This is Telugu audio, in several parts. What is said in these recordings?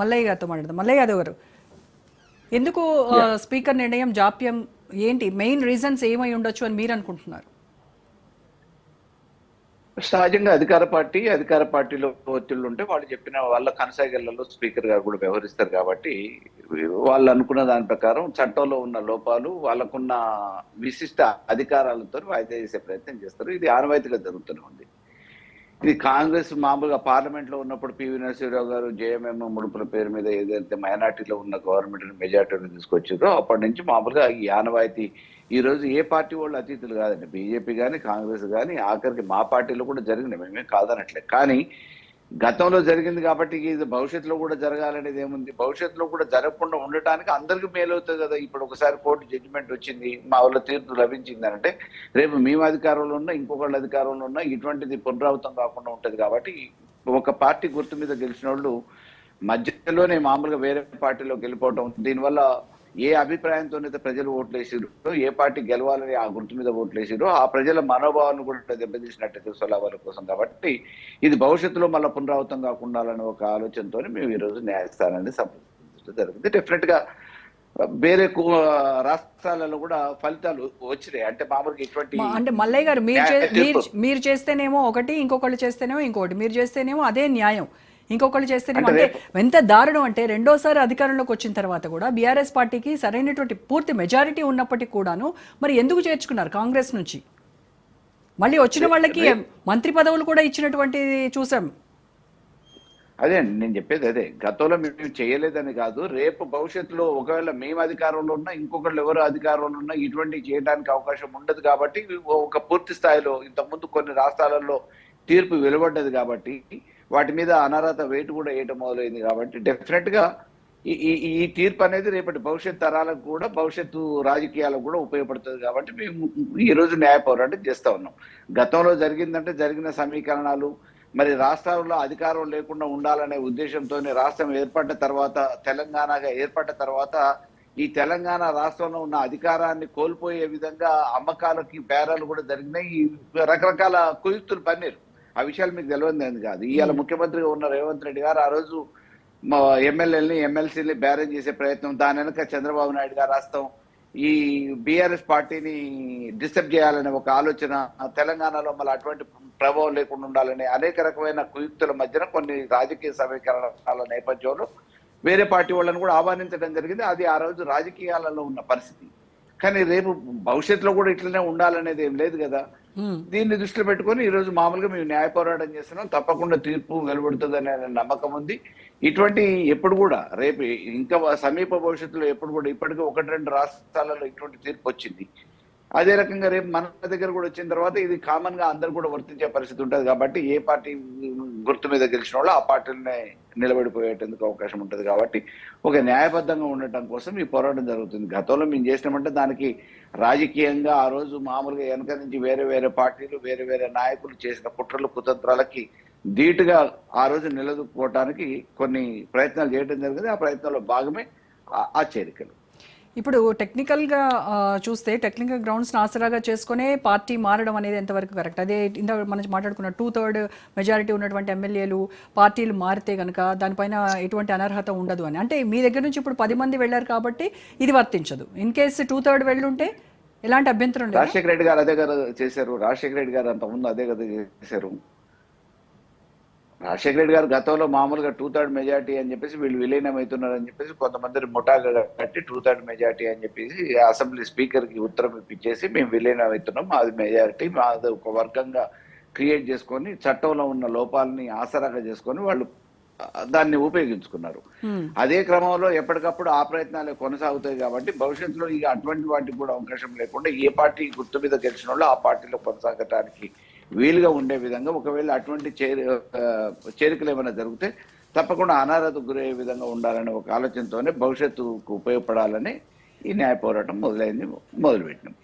మల్లయ్య గారితో మాట్లాడదాం. మల్లయ్య యాదవ్ గారు ఎందుకు స్పీకర్ నిర్ణయం జాప్యం ఏంటి? మెయిన్ రీజన్స్ ఏమై ఉండొచ్చు అని మీరు అనుకుంటున్నారు? సహజంగా అధికార పార్టీ అధికార పార్టీలో ఒత్తిళ్ళు ఉంటే వాళ్ళు చెప్పిన వాళ్ళ కనసాగలలో స్పీకర్ గారు కూడా వ్యవహరిస్తారు కాబట్టి వాళ్ళు అనుకున్న దాని ప్రకారం చట్టంలో ఉన్న లోపాలు వాళ్ళకున్న విశిష్ట అధికారాలతో వాయిదా చేసే ప్రయత్నం చేస్తారు. ఇది ఆనవాయితీగా జరుగుతూనే ఉంది. ఇది కాంగ్రెస్ మామూలుగా పార్లమెంట్లో ఉన్నప్పుడు పివి నరసింహరావు గారు జేఎంఎం ముడుపుల పేరు మీద ఏదైతే మైనార్టీలో ఉన్న గవర్నమెంట్ మెజార్టీని తీసుకొచ్చారో అప్పటి నుంచి మామూలుగా ఈ ఆనవాయితీ ఈ రోజు ఏ పార్టీ వాళ్ళు అతీతులు కాదండి. బీజేపీ కానీ కాంగ్రెస్ కానీ ఆఖరికి మా పార్టీలో కూడా జరిగినాయి మేమే కాదనట్లే. కానీ గతంలో జరిగింది కాబట్టి ఇది భవిష్యత్తులో కూడా జరగాలనేది ఏముంది? భవిష్యత్తులో కూడా జరగకుండా ఉండటానికి అందరికీ మేలు అవుతుంది కదా? ఇప్పుడు ఒకసారి కోర్టు జడ్జిమెంట్ వచ్చింది మా వాళ్ళ తీర్పు లభించింది అంటే రేపు మేము అధికారంలో ఉన్నా ఇంకొకళ్ళ అధికారంలో ఉన్నా ఇటువంటిది పునరావృతం కాకుండా ఉంటుంది కాబట్టి ఒక పార్టీ గుర్తు మీద గెలిచిన వాళ్ళు మధ్యలోనే మామూలుగా వేరే పార్టీలోకి వెళ్ళిపోవటం దీనివల్ల ఏ అభిప్రాయంతో అయితే ప్రజలు ఓట్లు వేసిరో ఏ పార్టీ గెలవాలని ఆ గుర్తు మీద ఓట్లు వేసిరో ఆ ప్రజల మనోభావాలను కూడా దెబ్బతీసినట్టు స్వలాభాల కోసం. కాబట్టి ఇది భవిష్యత్తులో మళ్ళీ పునరావృతం కాకుండా అనే ఒక ఆలోచనతో మేము ఈ రోజు న్యాయస్థానాన్ని సంప్రదించడం జరిగింది. డెఫినెట్గా వేరే రాష్ట్రాలలో కూడా ఫలితాలు వచ్చినాయి. అంటే మామూలుగా ఇటువంటి అంటే మల్లయ్య గారు మీరు. మీరు చేస్తేనేమో ఒకటి ఇంకొకళ్ళు చేస్తేనేమో ఇంకొకటి మీరు చేస్తేనేమో అదే న్యాయం. ఇంకొకళ్ళు చేస్తేనేమో అంటే ఎంత దారుణం అంటే రెండోసారి అధికారంలోకి వచ్చిన తర్వాత కూడా బీఆర్ఎస్ పార్టీకి సరైనటువంటి పూర్తి మెజారిటీ ఉన్నప్పటికీ కూడాను మరి ఎందుకు చేర్చుకున్నారు కాంగ్రెస్ నుంచి? మళ్ళీ వచ్చిన వాళ్ళకి మంత్రి పదవులు కూడా ఇచ్చినటువంటి చూసాం. అదే అండి నేను చెప్పేది అదే. గతంలో మేము చేయలేదని కాదు రేపు భవిష్యత్తులో ఒకవేళ మేము అధికారంలో ఉన్నా ఇంకొకళ్ళు ఎవరు అధికారంలో ఉన్నా ఇటువంటి చేయడానికి అవకాశం ఉండదు కాబట్టి ఒక పూర్తి స్థాయిలో ఇంతకుముందు కొన్ని రాష్ట్రాలలో తీర్పు వెలువడ్డది కాబట్టి వాటి మీద అనర్హత వెయిట్ కూడా వేయటం మొదలైంది కాబట్టి డెఫినెట్గా ఈ ఈ- ఈ తీర్పు అనేది రేపటి భవిష్యత్ తరాలకు కూడా భవిష్యత్తు రాజకీయాలకు కూడా ఉపయోగపడుతుంది కాబట్టి మేము ఈ రోజు న్యాయ పోరాటం చేస్తా ఉన్నాం. గతంలో జరిగిందంటే జరిగిన సమీకరణాలు మరి రాష్ట్రాల్లో అధికారం లేకుండా ఉండాలనే ఉద్దేశంతోనే రాష్ట్రం ఏర్పడ్డ తర్వాత తెలంగాణగా ఏర్పడ్డ తర్వాత ఈ తెలంగాణ రాష్ట్రంలో ఉన్న అధికారాన్ని కోల్పోయే విధంగా అమ్మకాలకి బేరాలు కూడా జరిగినాయి. ఈ రకరకాల కుయుక్తులు పన్నీరు ఆ విషయాలు మీకు తెలియదు కాదు. ఇవాళ ముఖ్యమంత్రిగా ఉన్న రేవంత్ రెడ్డి గారు ఆ రోజు మా ఎమ్మెల్యేలని ఎమ్మెల్సీని బేరం చేసే ప్రయత్నం దాని వెనక చంద్రబాబు నాయుడు గారు రాస్తాం ఈ బీఆర్ఎస్ పార్టీని డిస్టర్బ్ చేయాలనే ఒక ఆలోచన తెలంగాణలో మళ్ళీ అటువంటి ప్రభావం లేకుండా ఉండాలనే అనేక రకమైన కుయుక్తుల మధ్యన కొన్ని రాజకీయ సమీకరణాల నేపథ్యంలో వేరే పార్టీ వాళ్ళని కూడా ఆహ్వానించడం జరిగింది. అది ఆ రోజు రాజకీయాలలో ఉన్న పరిస్థితి. కానీ రేపు భవిష్యత్తులో కూడా ఇట్లనే ఉండాలనేది ఏం లేదు కదా. Hmm. దీన్ని దృష్టిలో పెట్టుకొని ఈ రోజు మామూలుగా మేము న్యాయ పోరాటం చేస్తున్నాం. తప్పకుండా తీర్పు వెలువడుతుందనే నమ్మకం ఉంది. ఇటువంటి ఎప్పుడు కూడా రేపు ఇంకా సమీప భవిష్యత్తులో ఎప్పుడు కూడా ఇప్పటికీ ఒకటి రెండు రాష్ట్రాలలో ఇటువంటి తీర్పు వచ్చింది. అదే రకంగా రేపు మన దగ్గర కూడా వచ్చిన తర్వాత ఇది కామన్గా అందరు కూడా వర్తించే పరిస్థితి ఉంటుంది. కాబట్టి ఏ పార్టీ గుర్తు మీద గెలిచిన వాళ్ళు ఆ పార్టీలనే నిలబడిపోయేటందుకు అవకాశం ఉంటుంది కాబట్టి ఒక న్యాయబద్ధంగా ఉండటం కోసం ఈ పోరాటం జరుగుతుంది. గతంలో మేము చేసినామంటే దానికి రాజకీయంగా ఆ రోజు మామూలుగా వెనక నుంచి వేరే వేరే పార్టీలు వేరే వేరే నాయకులు చేసిన కుట్రలు కుతంత్రాలకి ధీటుగా ఆ రోజు నిలదొక్కుకోవటానికి కొన్ని ప్రయత్నాలు చేయడం జరిగింది. ఆ ప్రయత్నంలో భాగమే ఆ చేరికలు. ఇప్పుడు టెక్నికల్గా చూస్తే టెక్నికల్ గ్రౌండ్స్ని ఆసరాగా చేసుకునే పార్టీ మారడం అనేది ఎంతవరకు కరెక్ట్ అదే ఇంత మనం మాట్లాడుకున్న టూ థర్డ్ మెజారిటీ ఉన్నటువంటి ఎమ్మెల్యేలు పార్టీలు మారితే కనుక దానిపైన ఎటువంటి అనర్హత ఉండదు అని. అంటే మీ దగ్గర నుంచి ఇప్పుడు పది మంది వెళ్ళారు కాబట్టి ఇది వర్తించదు. ఇన్ కేసు టూ థర్డ్ వెళ్ళుంటే ఎలాంటి అభ్యంతరం రాజశేఖర రెడ్డి గారు అదే కదా చేశారు. రాజశేఖర రెడ్డి గారు అంత ముందు అదే కదా చేశారు. రాజశేఖర రెడ్డి గారు గతంలో మామూలుగా టూ థర్డ్ మెజార్టీ అని చెప్పేసి వీళ్ళు విలీనం అవుతున్నారు అని చెప్పేసి కొంతమంది ముఠాగా కట్టి టూ థర్డ్ మెజార్టీ అని చెప్పేసి అసెంబ్లీ స్పీకర్కి ఉత్తరం ఇప్పించేసి మేము విలీనం అవుతున్నాం మాది మెజారిటీ మాది ఒక వర్గంగా క్రియేట్ చేసుకొని చట్టంలో ఉన్న లోపాలని ఆసరాగా చేసుకొని వాళ్ళు దాన్ని ఉపయోగించుకున్నారు. అదే క్రమంలో ఎప్పటికప్పుడు ఆ ప్రయత్నాలు కొనసాగుతాయి కాబట్టి భవిష్యత్తులో ఇక అటువంటి వాటికి కూడా అవకాశం లేకుండా ఏ పార్టీ గుర్తు మీద గెలిచిన వాళ్ళు ఆ పార్టీలో కొనసాగటానికి వీలుగా ఉండే విధంగా ఒకవేళ అటువంటి చేరి చేరికలు ఏమైనా జరిగితే తప్పకుండా అనారత గురయ్యే విధంగా ఉండాలనే ఒక ఆలోచనతోనే భవిష్యత్తుకు ఉపయోగపడాలని ఈ న్యాయ పోరాటం మొదలైంది మొదలుపెట్టినాం.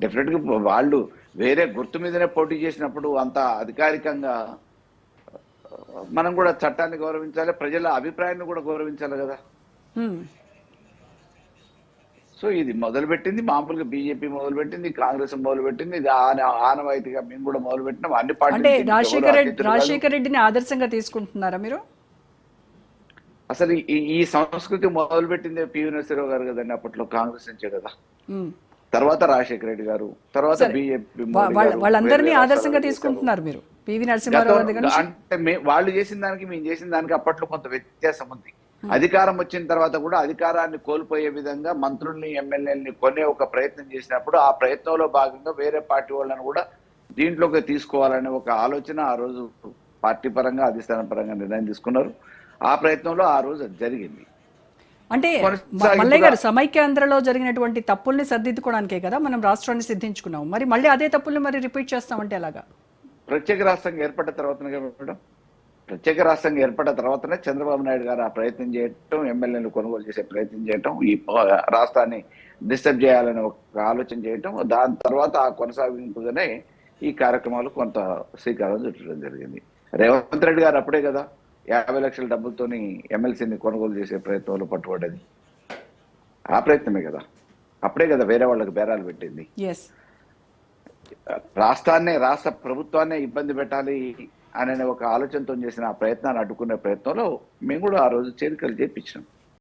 డెఫినెట్గా వాళ్ళు వేరే గుర్తు మీదనే పోటీ చేసినప్పుడు అంత అధికారికంగా మనం కూడా చట్టాన్ని గౌరవించాలి ప్రజల అభిప్రాయాన్ని కూడా గౌరవించాలి కదా. సో ఇది మొదలుపెట్టింది మామూలుగా బీజేపీ మొదలుపెట్టింది కాంగ్రెస్ మొదలుపెట్టింది ఇది ఆన- ఆనవాయితీగా మేము కూడా మొదలుపెట్టినాం. అన్ని అంటే పార్టీలు రాజశేఖర రెడ్డి రాజశేఖర రెడ్డిని ఆదర్శంగా తీసుకుంటున్నారా మీరు? అసలు ఈ ఈ సంస్కృతి మొదలుపెట్టింది పివి నరసింహరావు గారు కదండి అప్పట్లో కాంగ్రెస్ నుంచే కదా. తర్వాత రాజశేఖర రెడ్డి గారు తర్వాత. బీజేపీ వాళ్ళందరినీ ఆదర్శంగా తీసుకుంటున్నారు మీరు. పివి నరసింహారావు అంటే వాళ్ళు చేసిన దానికి మేము చేసిన దానికి అప్పట్లో కొంత వ్యత్యాసం ఉంది. అధికారం వచ్చిన తర్వాత కూడా అధికారాన్ని కోల్పోయే విధంగా మంత్రుల్ని ఎమ్మెల్యేలని కొనే ఒక ప్రయత్నం చేసినప్పుడు ఆ ప్రయత్నంలో భాగంగా వేరే పార్టీ వాళ్ళని కూడా దీంట్లోకి తీసుకోవాలనే ఒక ఆలోచన ఆ రోజు పార్టీ పరంగా అధిష్టాన పరంగా నిర్ణయం తీసుకున్నారు. ఆ ప్రయత్నంలో ఆ రోజు అది జరిగింది. అంటే మల్లయ్య గారు సమైక్యాంధ్రలో జరిగినటువంటి తప్పుల్ని సర్దిద్దుకోవడానికే కదా మనం రాష్ట్రాన్ని సిద్ధించుకున్నాం మరి మళ్ళీ అదే తప్పుల్ని మరి రిపీట్ చేస్తామంటే ఎలాగా? ప్రత్యేక రాష్ట్రంగా ఏర్పడ్డ తర్వాతనే కదా మేడం. ప్రత్యేక రాష్ట్రంగా ఏర్పడ్డ తర్వాతనే చంద్రబాబు నాయుడు గారు ఆ ప్రయత్నం చేయటం ఎమ్మెల్యేలు కొనుగోలు చేసే ప్రయత్నం చేయటం ఈ రాష్ట్రాన్ని డిస్టర్బ్ చేయాలని ఒక ఆలోచన చేయటం దాని తర్వాత ఆ కొనసాగింపుగానే ఈ కార్యక్రమాలు కొంత శ్రీకారం చుట్టడం జరిగింది. రేవంత్ రెడ్డి గారు అప్పుడే కదా యాభై లక్షల డబ్బులతోని ఎమ్మెల్సీని కొనుగోలు చేసే ప్రయత్నంలో పట్టుబడ్డది. ఆ ప్రయత్నమే కదా. అప్పుడే కదా వేరే వాళ్ళకి బేరాలు పెట్టింది. రాష్ట్రాన్ని రాష్ట్ర ప్రభుత్వాన్ని ఇబ్బంది పెట్టాలి అనే ఒక ఆలోచనతో చేసిన ఆ ప్రయత్నాన్ని అడ్డుకునే ప్రయత్నంలో మేము కూడా ఆ రోజు చేరికలు చేపించినాం.